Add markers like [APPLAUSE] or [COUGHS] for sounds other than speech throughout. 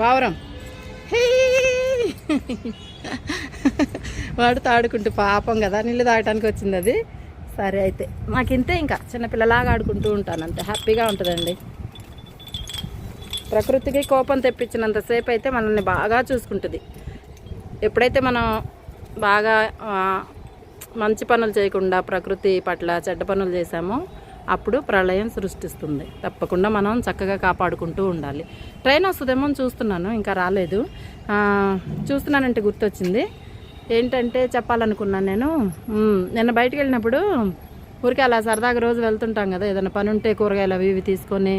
పావురం. వాడు తాడుకుంటూ పాపం కదా నీళ్ళు తాగటానికి వచ్చింది అది. సరే అయితే నాకు ఇంతే ఇంకా చిన్నపిల్లలాగా ఆడుకుంటూ ఉంటాను అంతే హ్యాపీగా ఉంటుందండి. ప్రకృతికి కోపం తెప్పించినంతసేపు అయితే మనల్ని బాగా చూసుకుంటుంది. ఎప్పుడైతే మనం బాగా మంచి పనులు చేయకుండా ప్రకృతి పట్ల చెడ్డ పనులు చేసామో అప్పుడు ప్రళయం సృష్టిస్తుంది. తప్పకుండా మనం చక్కగా కాపాడుకుంటూ ఉండాలి. ట్రైన్ వస్తుందేమో అని చూస్తున్నాను ఇంకా రాలేదు. చూస్తున్నానంటే గుర్తొచ్చింది. ఏంటంటే చెప్పాలనుకున్నాను నేను నిన్న బయటకు వెళ్ళినప్పుడు ఊరికే అలా సరదాగా రోజు వెళ్తుంటాం కదా ఏదైనా పని ఉంటే కూరగాయలు అవి ఇవి తీసుకొని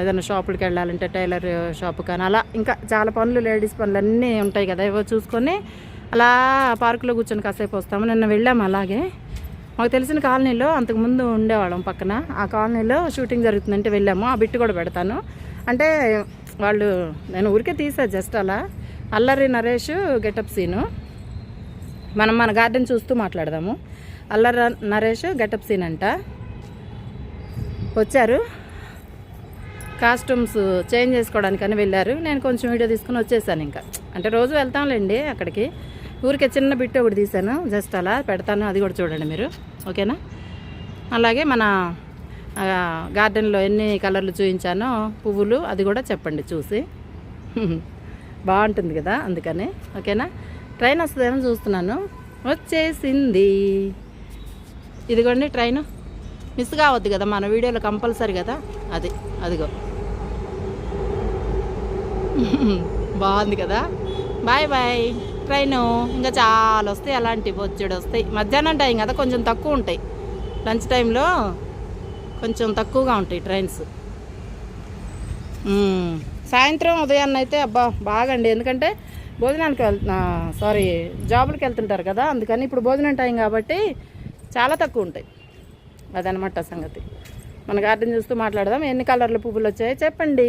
ఏదైనా షాపులకి వెళ్ళాలంటే టైలర్ షాపు కానీ అలా ఇంకా చాలా పనులు లేడీస్ పనులు అన్నీ ఉంటాయి కదా ఏవో చూసుకొని అలా పార్కులో కూర్చొని కాసేపు వస్తాము. నిన్న వెళ్ళాము అలాగే. మాకు తెలిసిన కాలనీలో అంతకుముందు ఉండేవాళ్ళం పక్కన. ఆ కాలనీలో షూటింగ్ జరుగుతుందంటే వెళ్ళాము. ఆ బిట్టు కూడా పెడతాను. అంటే వాళ్ళు నేను ఊరికే తీసా జస్ట్ అలా. Allari Naresh getup scene. మనం మన గార్డెన్ చూస్తూ మాట్లాడదాము. అల్లరి నరేష్ గెటప్ సీన్ అంట వచ్చారు. కాస్ట్యూమ్స్ చేంజ్ చేసుకోవడానికని వెళ్ళారు. నేను కొంచెం వీడియో తీసుకుని వచ్చేసాను ఇంకా. అంటే రోజు వెళ్తాంలేండి అక్కడికి. ఊరికే చిన్న బిట్ ఒకటి తీసాను జస్ట్ అలా పెడతాను. అది కూడా చూడండి మీరు. ఓకేనా? అలాగే మన గార్డెన్లో ఎన్ని కలర్లు చూపించానో పువ్వులు అది కూడా చెప్పండి చూసి. బాగుంటుంది కదా అందుకని. ఓకేనా? ట్రైన్ వస్తుందేమో చూస్తున్నాను. వచ్చేసింది. ఇదిగోండి ట్రైన్. మిస్ కావద్దు కదా మన వీడియోలో కంపల్సరీ కదా. అది అదిగో. బాగుంది కదా? Bye bye. ట్రైను ఇంకా చాలా వస్తాయి అలాంటి బొచ్చెడు వస్తాయి. మధ్యాహ్నం టైం కదా కొంచెం తక్కువ ఉంటాయి. లంచ్ టైంలో కొంచెం తక్కువగా ఉంటాయి ట్రైన్స్. సాయంత్రం ఉదయాన్న అయితే అబ్బా బాగండి. ఎందుకంటే భోజనానికి వెళ్తున్నా సారీ జాబులకి వెళ్తుంటారు కదా అందుకని ఇప్పుడు భోజనం టైం కాబట్టి చాలా తక్కువ ఉంటాయి. అదనమాట సంగతి. మన గార్డెన్ చూస్తూ మాట్లాడదాం. ఎన్ని కలర్ల పువ్వులు వచ్చాయో చెప్పండి.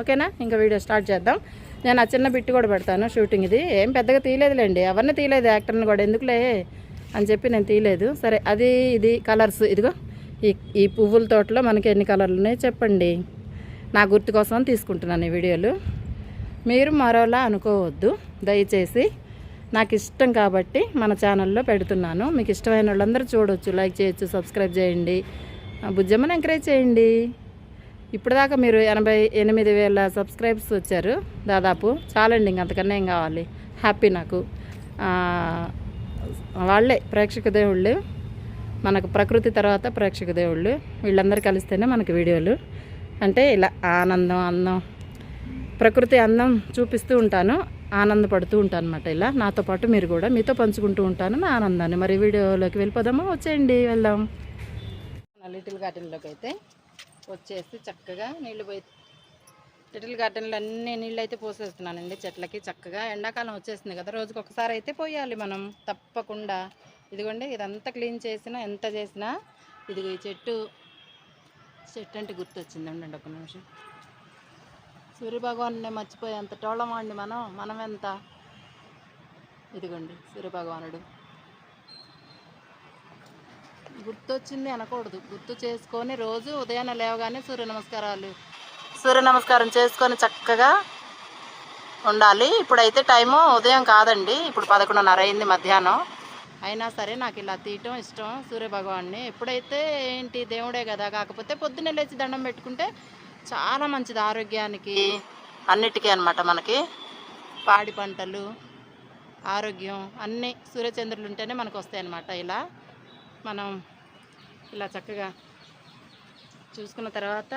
ఓకేనా? ఇంకా వీడియో స్టార్ట్ చేద్దాం. నేను ఆ చిన్న బిట్టు కూడా పెడతాను షూటింగ్ ఇది. ఏం పెద్దగా తీయలేదులేండి. ఎవరిని తీయలేదు యాక్టర్ని కూడా. ఎందుకులే? అని చెప్పి నేను తీయలేదు. సరే అది ఇది కలర్స్ ఇదిగో ఈ ఈ పువ్వుల తోటలో మనకి ఎన్ని కలర్లు ఉన్నాయో చెప్పండి. నా గుర్తు కోసం తీసుకుంటున్నాను ఈ వీడియోలు. మీరు మరోలా అనుకోవద్దు. దయచేసి నాకు ఇష్టం కాబట్టి మన ఛానల్లో పెడుతున్నాను. మీకు ఇష్టమైన వాళ్ళందరూ చూడొచ్చు లైక్ చేయొచ్చు సబ్స్క్రైబ్ చేయండి. బుజ్జమ్మని ఎంకరేజ్ చేయండి. ఇప్పటిదాకా మీరు ఎనభై ఎనిమిది వేల సబ్స్క్రైబ్స్ వచ్చారు దాదాపు. చాలండి ఇంక అంతకన్నా ఏం కావాలి. హ్యాపీ నాకు. వాళ్ళే ప్రేక్షక దేవుళ్ళు. మనకు ప్రకృతి తర్వాత ప్రేక్షక దేవుళ్ళు. వీళ్ళందరూ కలిస్తేనే మనకి వీడియోలు. అంటే ఇలా ఆనందం అందం ప్రకృతి అందం చూపిస్తూ ఉంటాను. ఆనందపడుతూ ఉంటాను అనమాట ఇలా. నాతో పాటు మీరు కూడా మీతో పంచుకుంటూ ఉంటాను నా ఆనందాన్ని. మరి వీడియోలోకి వెళ్ళిపోదామా? వచ్చేయండి వెళ్దాం. లిటిల్ గార్డెన్లోకి అయితే వచ్చేసి చక్కగా నీళ్ళు పోయి లిటిల్ గార్డెన్లో అన్ని నీళ్ళు అయితే పోసేస్తున్నానండి చెట్లకి చక్కగా. ఎండాకాలం వచ్చేసింది కదా రోజుకి ఒకసారి అయితే పోయాలి మనం. తప్పకుండా. ఇదిగోండి ఇదంతా క్లీన్ చేసినా ఎంత చేసినా ఇదిగో ఈ చెట్టు. చెట్టు అంటే గుర్తొచ్చింది ఉండండి ఒక నిమిషం. సూర్యభగవాన్ని మర్చిపోయేంత టోళమండి మనం మనం ఎంత ఇదిగోండి సూర్యభగవానుడు గుర్తొచ్చింది అనకూడదు. గుర్తు చేసుకొని రోజు ఉదయాన్నే లేవగానే సూర్య నమస్కారాలు. సూర్య నమస్కారం చేసుకొని చక్కగా ఉండాలి. ఇప్పుడైతే టైము ఉదయం కాదండి. ఇప్పుడు పదకొండున్నర అయింది మధ్యాహ్నం. అయినా సరే నాకు ఇలా తీయటం ఇష్టం సూర్యభగవాన్ని ఎప్పుడైతే ఏంటి దేవుడే కదా కాకపోతే పొద్దున్నే లేచి దండం పెట్టుకుంటే చాలా మంచిది ఆరోగ్యానికి. అన్నిటికీ అనమాట మనకి. పాడి పంటలు ఆరోగ్యం అన్నీ సూర్యచంద్రులు ఉంటేనే మనకు వస్తాయి అన్నమాట ఇలా. మనం ఇలా చక్కగా చూసుకున్న తర్వాత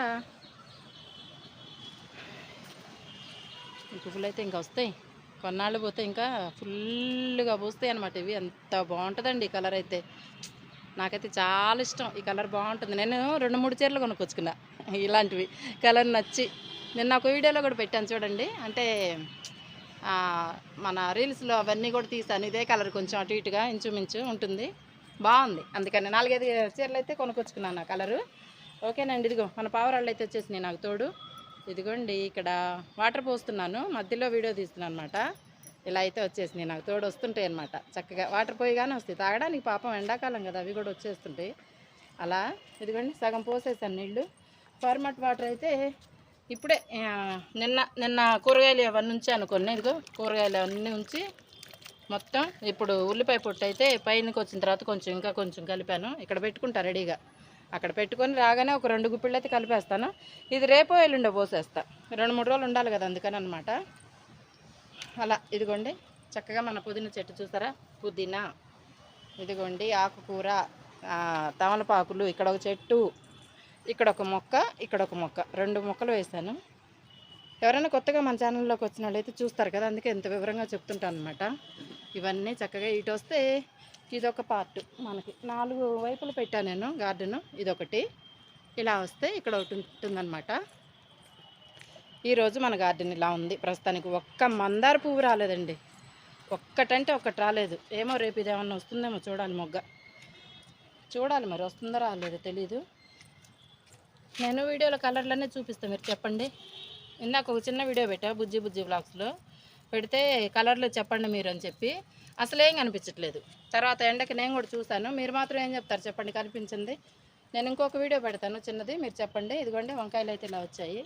పువ్వులు అయితే ఇంకా వస్తాయి. కొన్నాళ్ళు పోతే ఇంకా ఫుల్గా పూస్తాయి అనమాట ఇవి. ఎంత బాగుంటుందండి ఈ కలర్ అయితే. నాకైతే చాలా ఇష్టం. ఈ కలర్ బాగుంటుంది. నేను రెండు మూడు చీరలు కొనుక్కొచ్చుకున్నా ఇలాంటివి. కలర్ నచ్చి. నిన్న ఒక వీడియోలో కూడా పెట్టాను చూడండి. అంటే మన రీల్స్లో అవన్నీ కూడా తీసాను ఇదే కలర్ కొంచెం అటు ఇటుగా ఇంచుమించు ఉంటుంది. బాగుంది. అందుకని నాలుగైదు చీరలు అయితే కొనుక్కొచ్చుకున్నాను ఆ కలరు. ఓకేనండి ఇదిగో మన పావురాళ్ళు అయితే వచ్చేసినాయి నాకు తోడు. ఇదిగోండి ఇక్కడ వాటర్ పోస్తున్నాను. మధ్యలో వీడియో తీస్తున్నాను అనమాట ఇలా అయితే వచ్చేసినాయి నాకు తోడు వస్తుంటాయి అనమాట చక్కగా వాటర్ పోయిగానే వస్తాయి. తాగడానికి పాపం ఎండాకాలం కదా అవి కూడా వచ్చేస్తుంటాయి. అలా ఇదిగోండి సగం పోసేసాను నీళ్ళు. ఫార్మట్ వాటర్ అయితే ఇప్పుడే నిన్న నిన్న కూరగాయలు అవన్నీ ఉంచాను కొన్ని. ఇదిగో కూరగాయలు అవన్నీ ఉంచి మొత్తం ఇప్పుడు ఉల్లిపాయ పొట్టు అయితే పైనకి వచ్చిన తర్వాత కొంచెం ఇంకా కొంచెం కలిపాను. ఇక్కడ పెట్టుకుంటా రెడీగా. అక్కడ పెట్టుకొని రాగానే ఒక రెండు గుప్పిళ్ళు అయితే కలిపేస్తాను. ఇది రేపో ఎల్లుండో పోసేస్తా. రెండు మూడు రోజులు ఉండాలి కదా అందుకని అనమాట అలా ఇదిగోండి. చక్కగా మన పుదీనా చెట్టు చూసారా? పుదీనా. ఇదిగోండి ఆకుకూర తమలపాకులు ఇక్కడ ఒక చెట్టు ఇక్కడ ఒక మొక్క ఇక్కడ ఒక మొక్క. రెండు మొక్కలు వేశాను ఎవరైనా కొత్తగా మన ఛానల్లోకి వచ్చిన వాళ్ళైతే చూస్తారు కదా అందుకే ఎంత వివరంగా చెప్తుంటాను అనమాట ఇవన్నీ చక్కగా ఇటు వస్తే ఇదొక పార్ట్ మనకి. నాలుగు వైపులు పెట్టాను నేను గార్డెను ఇదొకటి. ఇలా వస్తే ఇక్కడ ఒకటి ఉంటుందన్నమాట. ఈరోజు మన గార్డెన్ ఇలా ఉంది. ప్రస్తుతానికి ఒక్క మందార పువ్వు రాలేదండి. ఒక్కటంటే ఒక్కటి రాలేదు. ఏమో రేపు ఇది ఏమన్నా వస్తుందేమో చూడాలి మొగ్గ. చూడాలి మరి వస్తుందో రాలేదో తెలీదు. నేను వీడియోలో కలర్లన్నీ చూపిస్తాను మీరు చెప్పండి. ఇందాక ఒక చిన్న వీడియో పెట్టా బుజ్జి బుజ్జి బ్లాగ్స్లో పెడితే కలర్లు చెప్పండి మీరు అని చెప్పి. అసలు ఏం కనిపించట్లేదు. తర్వాత ఎండకి నేను కూడా చూశాను. మీరు మాత్రం ఏం చెప్తారు చెప్పండి కనిపించింది. నేను ఇంకొక వీడియో పెడతాను చిన్నది. మీరు చెప్పండి. ఇదిగోండి వంకాయలు అయితే ఇలా వచ్చాయి.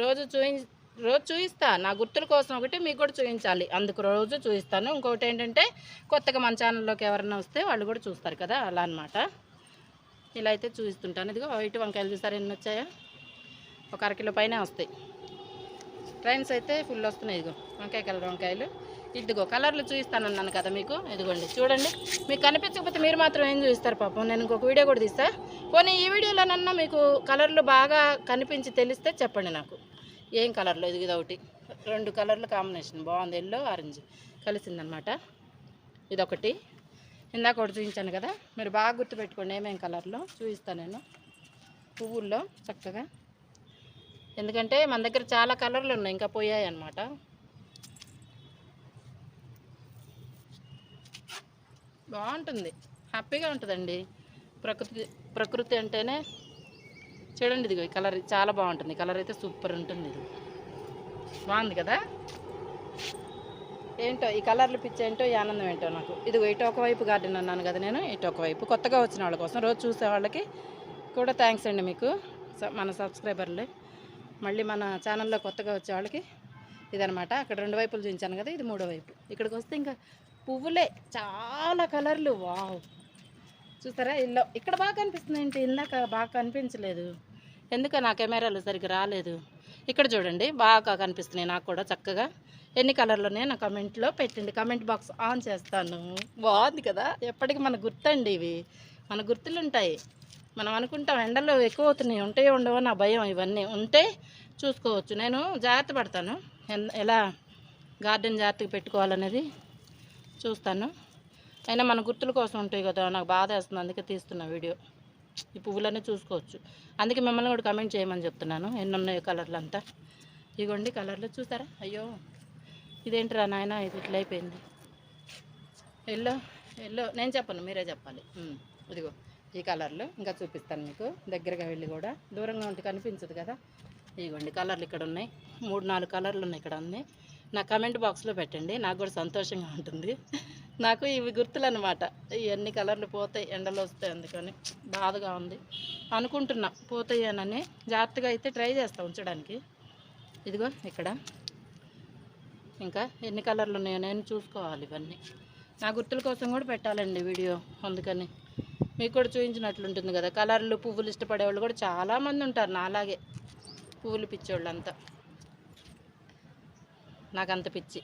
రోజు చూయి రోజు చూపిస్తా నా గుర్తుల కోసం ఒకటి మీకు కూడా చూపించాలి అందుకు రోజు చూపిస్తాను ఇంకొకటి ఏంటంటే కొత్తగా మన ఛానల్లోకి ఎవరైనా వస్తే వాళ్ళు కూడా చూస్తారు కదా అలా అనమాట ఇలా అయితే చూపిస్తుంటాను ఇదిగో వైట్ వంకాయలు చూసారు ఎన్ని వచ్చాయా? ఒక అరకిలో పైన వస్తాయి. ట్రైన్స్ అయితే ఫుల్ వస్తున్నాయి ఇదిగో వంకాయ కలర్ వంకాయలు. ఇదిగో కలర్లు చూపిస్తానన్నాను కదా మీకు. ఇదిగోండి చూడండి. మీకు కనిపించకపోతే మీరు మాత్రం ఏం చూపిస్తారు పాపం? నేను ఇంకొక వీడియో కూడా తీస్తా. పోనీ ఈ వీడియోలోనన్నా మీకు కలర్లు బాగా కనిపించి తెలిస్తే చెప్పండి నాకు. ఏం కలర్లో? ఇది ఇది ఒకటి. రెండు కలర్లు కాంబినేషన్. బాగుంది. ఎల్లో ఆరెంజ్ కలిసిందనమాట. ఇదొకటి. ఇందాక ఒకటి చూపించాను కదా. మీరు బాగా గుర్తుపెట్టుకోండి ఏమేం కలర్లో. చూపిస్తాను నేను. పువ్వుల్లో చక్కగా. ఎందుకంటే మన దగ్గర చాలా కలర్లు ఉన్నాయి ఇంకా పోయాయి అన్నమాట. బాగుంటుంది. హ్యాపీగా ఉంటుందండి. ప్రకృతి ప్రకృతి అంటేనే చూడండి ఇదిగో ఈ కలర్ చాలా బాగుంటుంది. కలర్ అయితే సూపర్ ఉంటుంది ఇది. బాగుంది కదా? ఏంటో ఈ కలర్లు పిచ్చి ఏంటో ఈ ఆనందం ఏంటో నాకు. ఇదిగో ఇటు ఒకవైపు గార్డెన్ అన్నాను కదా నేను ఇటు ఒకవైపు కొత్తగా వచ్చిన వాళ్ళ కోసం రోజు చూసే వాళ్ళకి కూడా థ్యాంక్స్ అండి మీకు. మన సబ్స్క్రైబర్లు మళ్ళీ మన ఛానల్లో కొత్తగా వచ్చే వాళ్ళకి ఇదనమాట అక్కడ రెండు వైపులు చూపించాను కదా ఇది మూడో వైపు. ఇక్కడికి వస్తే ఇంకా పువ్వులే చాలా కలర్లు. వావ్. చూసారా ఇల్లు ఇక్కడ బాగా కనిపిస్తుంది ఏంటి? ఇందాక బాగా కనిపించలేదు. ఎందుక నా కెమెరాలు సరిగ్గా రాలేదు. ఇక్కడ చూడండి బాగా కనిపిస్తున్నాయి నాకు కూడా చక్కగా. ఎన్ని కలర్లోనే నా కమెంట్లో పెట్టండి. కమెంట్ బాక్స్ ఆన్ చేస్తాను. బాగుంది కదా? ఎప్పటికీ మన గుర్తండి ఇవి. మన గుర్తులు ఉంటాయి మనం అనుకుంటాం ఎండలు ఎక్కువ అవుతున్నాయి ఉంటాయో ఉండవో నా భయం ఇవన్నీ. ఉంటే చూసుకోవచ్చు. నేను జాగ్రత్త పడతాను. ఎన్- ఎలా గార్డెన్ జాగ్రత్తగా పెట్టుకోవాలనేది చూస్తాను. అయినా మన గుర్తుల కోసం ఉంటాయి కదా నాకు బాధ వేస్తుంది. అందుకే తీస్తున్నా వీడియో. ఈ పువ్వులన్నీ చూసుకోవచ్చు. అందుకే మిమ్మల్ని కూడా కమెంట్ చేయమని చెప్తున్నాను. ఎన్ని ఉన్నాయో కలర్లు అంతా. ఇగోండి కలర్లు చూసారా అయ్యో ఇదేంటిరా నాయన ఇది ఇట్లా అయిపోయింది. Yellow yellow. నేను చెప్పను మీరే చెప్పాలి. ఇదిగో. ఈ కలర్లు ఇంకా చూపిస్తాను మీకు. దగ్గరగా వెళ్ళి కూడా. దూరంగా ఉంటే కనిపించదు కదా. ఇదిగోండి కలర్లు ఇక్కడ ఉన్నాయి. మూడు నాలుగు కలర్లు ఉన్నాయి ఇక్కడ ఉన్నాయి నా కమెంట్ బాక్స్లో పెట్టండి. నాకు కూడా సంతోషంగా ఉంటుంది. నాకు ఇవి గుర్తులు అనమాట ఇవన్నీ కలర్లు పోతాయి ఎండలు వస్తాయి అందుకని. బాధగా ఉంది. అనుకుంటున్నా పోతాయనని జాగ్రత్తగా అయితే ట్రై చేస్తా ఉంచడానికి. ఇదిగో ఇక్కడ. ఇంకా ఎన్ని కలర్లు ఉన్నాయో నేను చూసుకోవాలి ఇవన్నీ. నా గుర్తుల కోసం కూడా పెట్టాలండి వీడియో అందుకని. మీకు కూడా చూపించినట్లుంటుంది కదా. కలర్లు పువ్వులు ఇష్టపడే వాళ్ళు కూడా చాలామంది ఉంటారు నాలాగే. పువ్వులు పిచ్చోళ్ళు అంతా నాకు అంత పిచ్చి.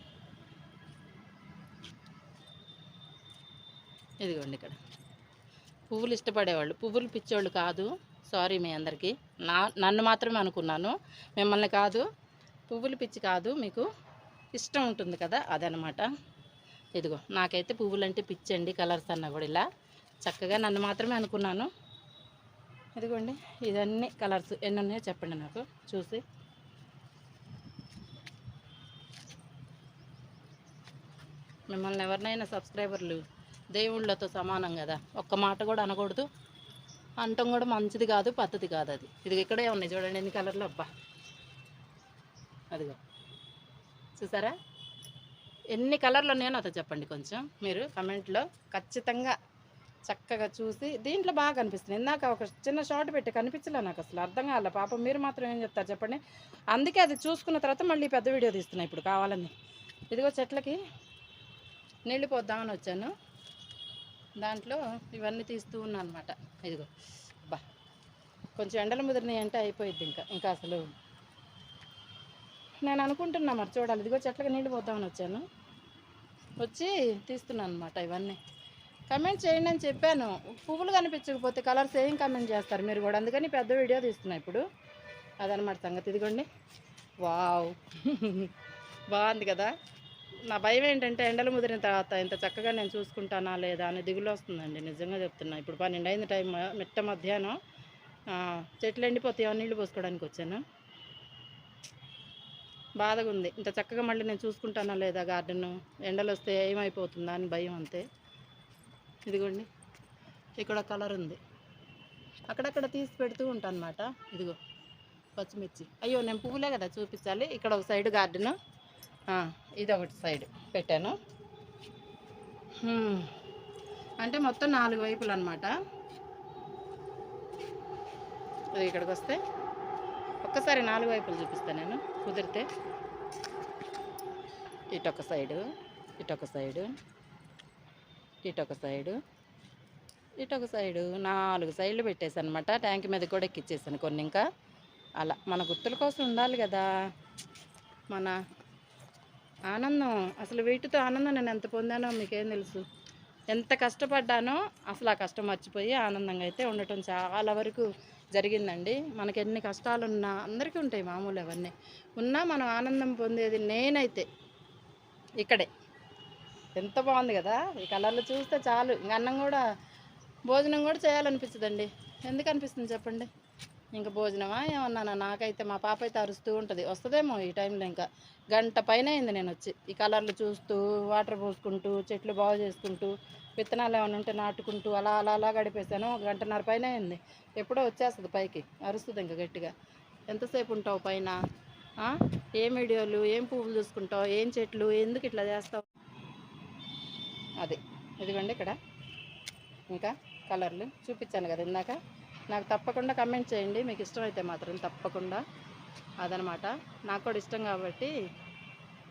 ఇదిగోండి ఇక్కడ. పువ్వులు ఇష్టపడేవాళ్ళు. పువ్వులు పిచ్చోళ్ళు కాదు. సారీ మీ అందరికీ. నా నన్ను మాత్రమే అనుకున్నాను. మిమ్మల్ని కాదు. పువ్వులు పిచ్చి కాదు. మీకు ఇష్టం ఉంటుంది కదా అదనమాట. ఇదిగో నాకైతే పువ్వులంటే పిచ్చండి కలర్స్ అన్నా కూడా ఇలా చక్కగా నన్ను మాత్రమే అనుకున్నాను. ఇదిగోండి ఇదన్నీ కలర్స్ ఎన్ని ఉన్నాయో చెప్పండి నాకు చూసి. మిమ్మల్ని ఎవరినైనా సబ్స్క్రైబర్లు దేవుళ్ళతో సమానం కదా ఒక్క మాట కూడా అనకూడదు. అంటం కూడా మంచిది కాదు పద్ధతి కాదు అది. ఇది ఇక్కడే ఉన్నాయి చూడండి ఎన్ని కలర్లు అబ్బా. అదిగో. చూసారా? ఎన్ని కలర్లు ఉన్నాయో నాతో చెప్పండి కొంచెం. మీరు కమెంట్లో ఖచ్చితంగా చక్కగా చూసి దీంట్లో బాగా కనిపిస్తుంది ఇందాక ఒక చిన్న షార్ట్ పెట్టి కనిపించలే నాకు అసలు అర్థం కాలే. పాపం మీరు మాత్రం ఏం చెప్తారు చెప్పండి. అందుకే అది చూసుకున్న తర్వాత మళ్ళీ పెద్ద వీడియో తీస్తున్నా ఇప్పుడు కావాలని. ఇదిగో చెట్లకి నీళ్ళు పోద్దామని వచ్చాను. దాంట్లో ఇవన్నీ తీస్తూ ఉన్నాను అనమాట ఇదిగో బా. కొంచెం ఎండలు ముదిరినాయి అంటే అయిపోయింది ఇంకా ఇంకా అసలు. నేను అనుకుంటున్నా మరి చూడాలి. ఇదిగో చెట్లకి నీళ్ళు పోద్దామని వచ్చాను. వచ్చి తీస్తున్నాను అనమాట ఇవన్నీ. కమెంట్ చేయండి అని చెప్పాను. పువ్వులు కనిపించకపోతే కలర్స్ ఏం కమెంట్ చేస్తారు మీరు కూడా? అందుకని పెద్ద వీడియో తీస్తున్నా ఇప్పుడు. అదనమాట సంగతి. ఇదిగోండి. వావ్ [LAUGHS] బాగుంది కదా? నా భయం ఏంటంటే ఎండలు ముదిరిన తర్వాత ఇంత చక్కగా నేను చూసుకుంటానా లేదా అని దిగులు వస్తుందండి. నిజంగా చెప్తున్నా. ఇప్పుడు పన్నెండు అయింది టైం మిట్ట మధ్యాహ్నం. చెట్లు ఎండిపోతాయో? నీళ్ళు పోసుకోవడానికి వచ్చాను? బాధగా ఉంది ఇంత చక్కగా మళ్ళీ నేను చూసుకుంటానా లేదా గార్డెన్? ఎండలు వస్తే ఏమైపోతుందా అని భయం అంతే. ఇదిగోండి. ఇక్కడ కలర్ ఉంది. అక్కడక్కడ తీసి పెడుతూ ఉంటాను అనమాట ఇదిగో పచ్చిమిర్చి. అయ్యో నేను పువ్వులే కదా చూపించాలి. ఇక్కడ ఒక సైడ్ గార్డెను. ఇది ఒకటి సైడ్ పెట్టాను. అంటే మొత్తం నాలుగు వైపులు అనమాట ఇక్కడికి వస్తే ఒక్కసారి నాలుగు వైపులు చూపిస్తాను నేను. కుదిరితే ఇటొక సైడు ఇటొక సైడు. ఇటొక సైడు. ఇటొక సైడు నాలుగు సైడ్లు పెట్టేసాను అనమాట ట్యాంక్ మీద కూడా ఎక్కిచ్చేసాను కొన్ని ఇంకా అలా మన గుర్తుల కోసం ఉండాలి కదా. మన ఆనందం అసలు వీటితో ఆనందం నేను ఎంత పొందానో మీకేం తెలుసు. ఎంత కష్టపడ్డానో అసలు ఆ కష్టం మర్చిపోయి ఆనందంగా అయితే ఉండటం చాలా వరకు జరిగిందండి. మనకి ఎన్ని కష్టాలు ఉన్నా అందరికీ ఉంటాయి మామూలు అవన్నీ. ఉన్నా మనం ఆనందం పొందేది నేనైతే ఇక్కడే. ఎంత బాగుంది కదా? ఈ కలర్లు చూస్తే చాలు. ఇంక అన్నం కూడా భోజనం కూడా చేయాలనిపించదండి ఎందుకు అనిపిస్తుంది చెప్పండి? ఇంకా భోజనమా? ఏమన్నా నాకైతే మా పాప అయితే అరుస్తూ ఉంటుంది. వస్తుందేమో ఈ టైంలో ఇంకా. గంట పైన అయింది నేను వచ్చి. ఈ కలర్లు చూస్తూ వాటర్ పోసుకుంటూ చెట్లు బాగు చేసుకుంటూ విత్తనాలు ఏమైనా ఉంటే నాటుకుంటూ అలా అలా అలా గడిపేశాను. గంటన్నర పైన అయింది. ఎప్పుడో వచ్చేస్తుంది పైకి. అరుస్తుంది ఇంకా గట్టిగా. ఎంతసేపు ఉంటావు పైన? ఏం వీడియోలు? ఏం పువ్వులు చూసుకుంటావు? ఏం చెట్లు? ఎందుకు ఇట్లా చేస్తావు? అది. ఇదిగోండి ఇక్కడ. ఇంకా కలర్లు చూపించాను కదా ఇందాక. నాకు తప్పకుండా కమెంట్ చేయండి. మీకు ఇష్టమైతే మాత్రం తప్పకుండా అదనమాట. నాకు కూడా ఇష్టం కాబట్టి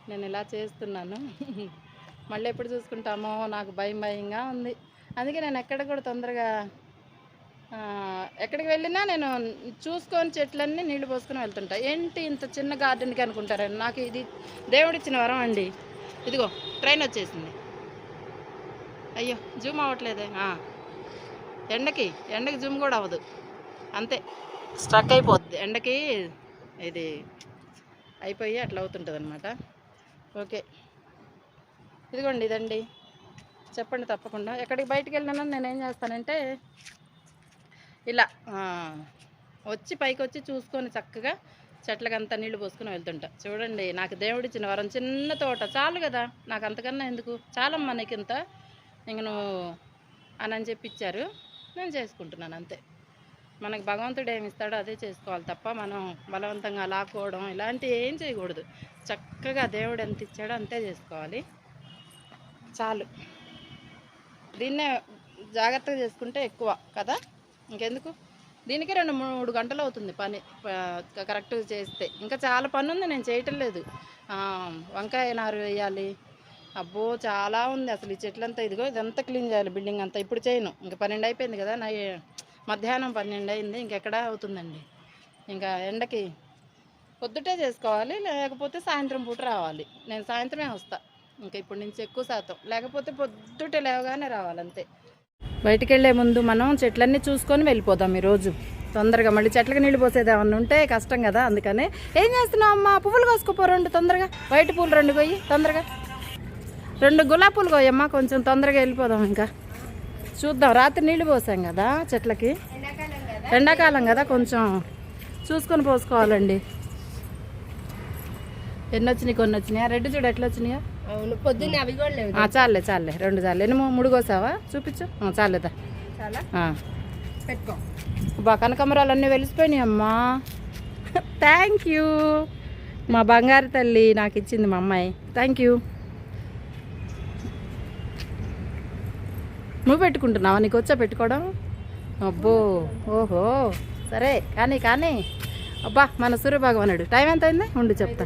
నేను ఇలా చేస్తున్నాను. [LAUGHS] మళ్ళీ ఎప్పుడు చూసుకుంటామో నాకు భయం భయంగా ఉంది. అందుకే నేను ఎక్కడ కూడా తొందరగా ఎక్కడికి వెళ్ళినా నేను చూసుకొని చెట్లన్నీ నీళ్ళు పోసుకొని వెళ్తుంటా. ఏంటి ఇంత చిన్న గార్డెన్కి అనుకుంటారని నాకు ఇది దేవుడిచ్చిన వరం అండి. ఇదిగో ట్రైన్ వచ్చేసింది. అయ్యో జూమ్ అవ్వట్లేదే. ఎండకి ఎండకి జూమ్ కూడా అవ్వదు. అంతే. స్ట్రక్ అయిపోద్ది. ఎండకి ఇది అయిపోయి అట్లా అవుతుంటుంది అనమాట ఓకే. ఇదిగోండి ఇదండి. చెప్పండి తప్పకుండా. ఎక్కడికి బయటికి వెళ్ళినా నేను ఏం చేస్తానంటే ఇలా వచ్చి పైకి వచ్చి చూసుకొని చక్కగా చెట్లకంతా నీళ్ళు పోసుకొని వెళ్తుంటా. చూడండి నాకు దేవుడిచ్చిన వరం. చిన్న తోట. చాలు కదా. నాకు అంతకన్నా ఎందుకు? చాలమ్మా నీకు ఇంత ఇంక నువ్వు అని అని చెప్పి ఇచ్చారు నేను చేసుకుంటున్నాను అంతే. మనకు భగవంతుడు ఏమి ఇస్తాడో అదే చేసుకోవాలి తప్ప మనం బలవంతంగా లాక్కోవడం ఇలాంటివి ఏం చేయకూడదు. చక్కగా దేవుడు ఎంత ఇచ్చాడో అంతే చేసుకోవాలి. చాలు. దీన్నే జాగ్రత్తగా చేసుకుంటే ఎక్కువ కదా? ఇంకెందుకు? దీనికి రెండు మూడు గంటలు అవుతుంది పని కరెక్ట్గా చేస్తే. ఇంకా చాలా పని ఉంది నేను చేయటం లేదు. వంకాయ నారు వేయాలి అబ్బో చాలా ఉంది అసలు ఈ చెట్లంతా. ఇదిగో ఇదంతా క్లీన్ చేయాలి బిల్డింగ్ అంతా. ఇప్పుడు చేయను. ఇంకా పన్నెండు అయిపోయింది కదా నా మధ్యాహ్నం పన్నెండు అయింది ఇంకెక్కడ అవుతుందండి. ఇంకా ఎండకి పొద్దుటే చేసుకోవాలి లేకపోతే సాయంత్రం పూట రావాలి. నేను సాయంత్రమే వస్తా. ఇంకా ఇప్పటి నుంచి ఎక్కువ శాతం. లేకపోతే పొద్దుటే లేవగానే రావాలి అంతే. బయటికి వెళ్ళే ముందు మనం చెట్లన్నీ చూసుకొని వెళ్ళిపోదాం ఈరోజు. తొందరగా మళ్ళీ చెట్లకి నీళ్ళు పోసేది ఏమన్నా ఉంటే కష్టం కదా అందుకని ఏం చేస్తున్నావు అమ్మ? పువ్వులు కోసుకోపో రెండు తొందరగా. బయట పూలు రెండు పోయి తొందరగా. రెండు గులాబీ పూలు కొయ్యమ్మా కొంచెం తొందరగా వెళ్ళిపోదాం ఇంకా. చూద్దాం రాత్రి నీళ్ళు పోసాం కదా చెట్లకి. ఎండాకాలం కదా కొంచెం చూసుకొని పోసుకోవాలండి. ఎన్ని వచ్చినాయి కొన్ని వచ్చినాయా రెడ్ చూడు ఎట్లా వచ్చినాయా? అవును పొద్దున్నే అవి కూడా చాలే చాలే రెండు చాలే. ఎన్ని మూడు కోసావా? చూపించు. చాలేదా. పెట్టుకో. బా కనకమరాలు అన్నీ వెలిసిపోయినాయి అమ్మా. Thank you. మా బంగారు తల్లి నాకు ఇచ్చింది మా అమ్మాయి. Thank you. నువ్వు పెట్టుకుంటున్నావా? నీకు వచ్చా పెట్టుకోవడం? అబ్బో ఓహో సరే కానీ కానీ. అబ్బా మన సూర్యభగవానుడు. టైం ఎంత అయింది ఉండి చెప్తా.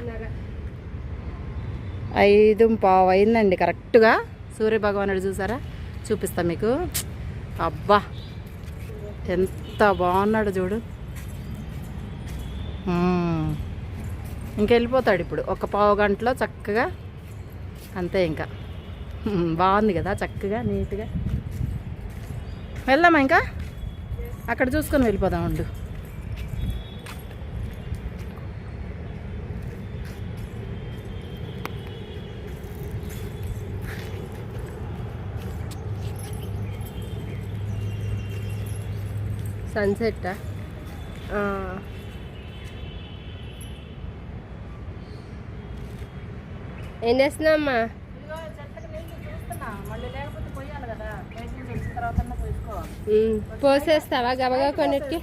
ఐదు పావు అయిందండి కరెక్ట్గా. సూర్యభగవానుడు చూసారా? చూపిస్తా మీకు. అబ్బా ఎంత బాగున్నాడు చూడు. ఇంకెళ్ళిపోతాడు ఇప్పుడు. ఒక పావు గంటలో చక్కగా. అంతే ఇంకా. బాగుంది కదా చక్కగా నీట్గా. వెళ్దామా ఇంకా? అక్కడ చూసుకొని వెళ్ళిపోదాం ఉండు. సన్సెట్? ఏం చేస్తున్నామ్మా పోసేస్తావా గబగా కొన్నిటికి?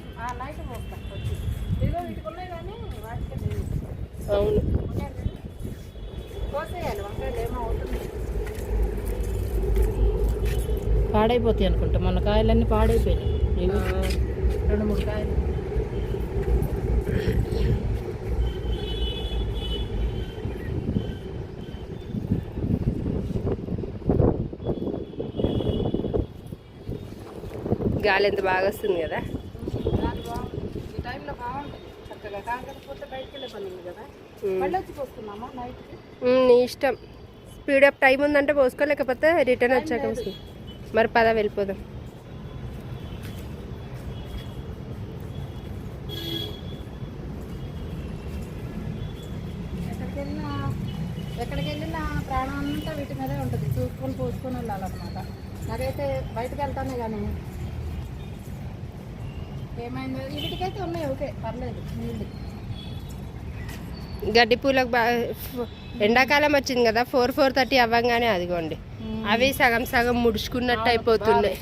అవును. పాడైపోతాయి అనుకుంటా. మొన్న కాయలన్నీ పాడైపోయినాయి. రెండు మూడు కాయలు. గాలి ఎంత బాగా వస్తుంది కదా? నీ ఇష్టం. స్పీడ్ అప్ టైం ఉందంటే పోసుకోలేకపోతే రిటర్న్ వచ్చాక పోసుకో. మరి పద వెళ్ళిపోదాం ఎక్కడికి వెళ్ళినా ఎక్కడికి వెళ్ళినా ప్రాణం అంతా వీటి మీదే ఉంటుంది చూసుకొని పోసుకొని వెళ్ళాలన్నమాట నాకైతే బయటకు వెళ్తానే కానీ ఏమైందో వీటికైతే ఉన్నాయి ఓకే పర్లేదు నీళ్ళు. గడ్డి పూలకు బాగా ఎండాకాలం వచ్చింది కదా ఫోర్ ఫోర్ థర్టీ అవ్వగానే అదిగోండి. అవి సగం సగం ముడుచుకున్నట్టు అయిపోతుండే.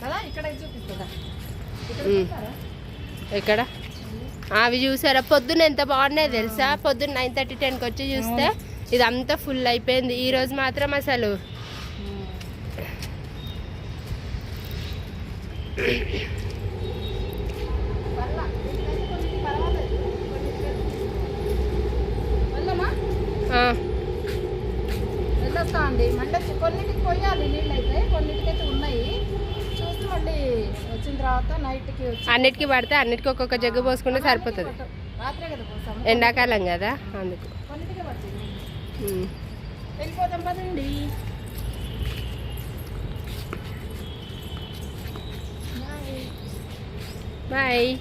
ఎక్కడ? అవి చూసారా? పొద్దున్న ఎంత బాగున్నాయి తెలుసా? పొద్దున్న నైన్ థర్టీ టెన్కి వచ్చి చూస్తే ఇదంతా ఫుల్ అయిపోయింది. ఈ రోజు మాత్రం అసలు వెళ్ళొస్తా అండి. మళ్ళీ కొన్నిటికి పోయాలి నీళ్ళు అయితే కొన్నిటికైతే ఉన్నాయి. చూసి మళ్ళీ వచ్చిన తర్వాత నైట్కి అన్నిటికీ పడితే అన్నిటికీ ఒక్కొక్క జగ్గు పోసుకుంటే సరిపోతుంది. రాత్రే కదా పోసాము ఎండాకాలం కదా అందుకు. కొన్నిటికే పడుతుంది. ఉమ్. వెళ్ళిపోతాం పదండి. బాయ్.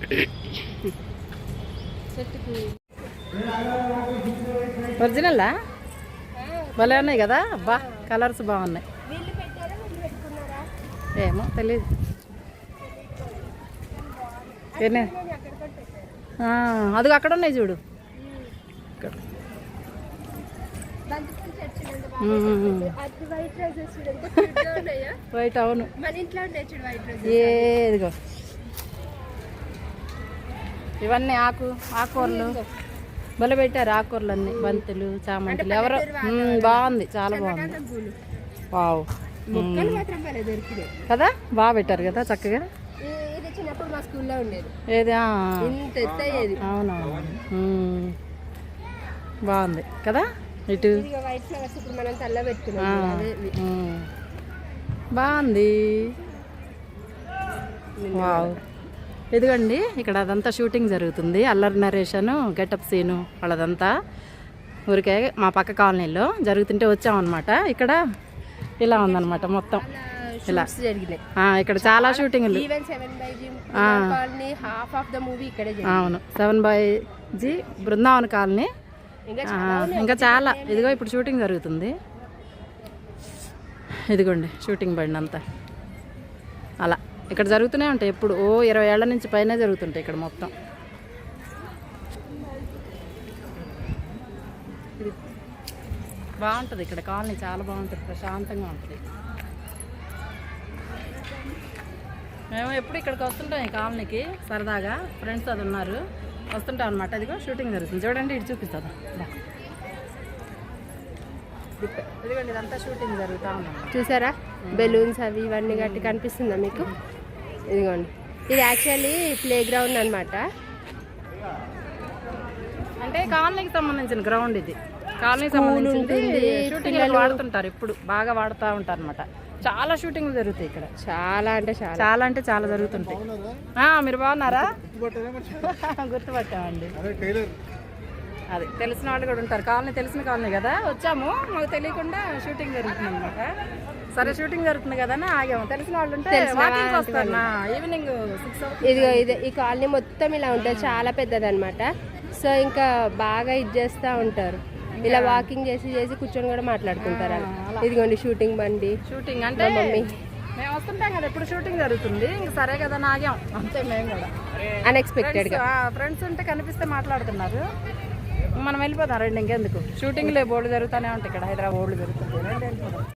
[COUGHS] చెట్టుకి ఒరిజినల్లా భలే ఉన్నాయి కదా? అబ్బా కలర్స్ బాగున్నాయి. ఏమో ఆ, అదిగో అక్కడ ఉన్నాయి చూడు. వైట్ అవును. ఏదిగో ఇవన్నీ ఆకు ఆకుకూరలు. భలే పెట్టారు ఆకుకూరలు అన్ని బంతులు చామంతులు ఎవరో బాగుంది చాలా బాగుంది. వావ్. కదా? బాగా పెట్టారు కదా చక్కగా? ఏది? అవునవును. బాగుంది. కదా? ఇటు. బాగుంది. వావ్. ఇదిగోండి ఇక్కడ అదంతా షూటింగ్ జరుగుతుంది. అల్లరి నరేషన్ గెటప్ సీను వాళ్ళదంతా ఊరికే మా పక్క కాలనీలో జరుగుతుంటే వచ్చామన్నమాట. ఇక్కడ ఇలా ఉందన్నమాట మొత్తం. ఇలా. ఇక్కడ చాలా షూటింగ్లు అవును seven by G Brindavan colony. ఇంకా చాలా ఇదిగో ఇప్పుడు షూటింగ్ జరుగుతుంది. ఇదిగోండి షూటింగ్ బండి అంతా అలా. ఇక్కడ జరుగుతూనే ఉంటాయి. ఎప్పుడు? ఓ ఇరవై ఏళ్ళ నుంచి పైనే జరుగుతుంటాయి ఇక్కడ మొత్తం. ఇది బాగుంటుంది ఇక్కడ కాలనీ చాలా బాగుంటుంది ప్రశాంతంగా ఉంటుంది. మేము ఎప్పుడు ఇక్కడికి వస్తుంటాం ఈ కాలనీకి? సరదాగా. ఫ్రెండ్స్ అది ఉన్నారు. వస్తుంటాం అనమాట అదిగో షూటింగ్ జరుగుతుంది. చూడండి ఇటు చూపిస్తుందా ఇదిగోండి ఇదంతా షూటింగ్ జరుగుతూ ఉన్నాం చూసారా? బెలూన్స్ అవి ఇవన్నీ గట్టి కనిపిస్తుందా మీకు? ఇదిగోండి. ఇది యాక్చువల్లీ ప్లే గ్రౌండ్ అనమాట అంటే కాలనీకి సంబంధించిన గ్రౌండ్ ఇది. కాలనీకి సంబంధించింది షూటింగ్ వాడుతుంటారు ఇప్పుడు. బాగా వాడుతూ ఉంటారు అనమాట చాలా షూటింగ్లు జరుగుతాయి ఇక్కడ. చాలా అంటే చాలా. చాలా అంటే చాలా జరుగుతుంటాయి. ఆ, మీరు బాగున్నారా? గుర్తుపట్టామండి. అదే తెలిసిన వాళ్ళు కూడా ఉంటారు. కాలనీ తెలిసిన కాలనీ కదా. వచ్చాము. మాకు తెలియకుండా షూటింగ్ జరుగుతుంది అనమాట సరే షూటింగ్ జరుగుతుంది కదా ఆగాము. తెలిసిన వాళ్ళు ఉంటే వాకింగ్ ఈవినింగ్ సిక్స్ ఇది ఈ కాలనీ మొత్తం ఇలా ఉంటుంది. చాలా పెద్దదన్నమాట. సో ఇంకా బాగా ఇది చేస్తూ ఉంటారు. ఇలా వాకింగ్ చేసి చేసి కూర్చొని కూడా మాట్లాడుకుంటారు ఇదిగోండి షూటింగ్ బండి. షూటింగ్ అంటే మమ్మీ. మేము వస్తుంటాం కదా ఎప్పుడు షూటింగ్ జరుగుతుంది. ఇంక సరే కదా అని ఆగాం. అంతే మేము కూడా. అన్ఎక్స్పెక్టెడ్గా ఫ్రెండ్స్ ఉంటే కనిపిస్తే మాట్లాడుతున్నారు. మనం వెళ్ళిపోతాం రండి ఇంకెందుకు? షూటింగ్లే బోర్డు జరుగుతూనే ఉంటాయి ఇక్కడ. హైదరాబాద్ బోర్డు జరుగుతుంది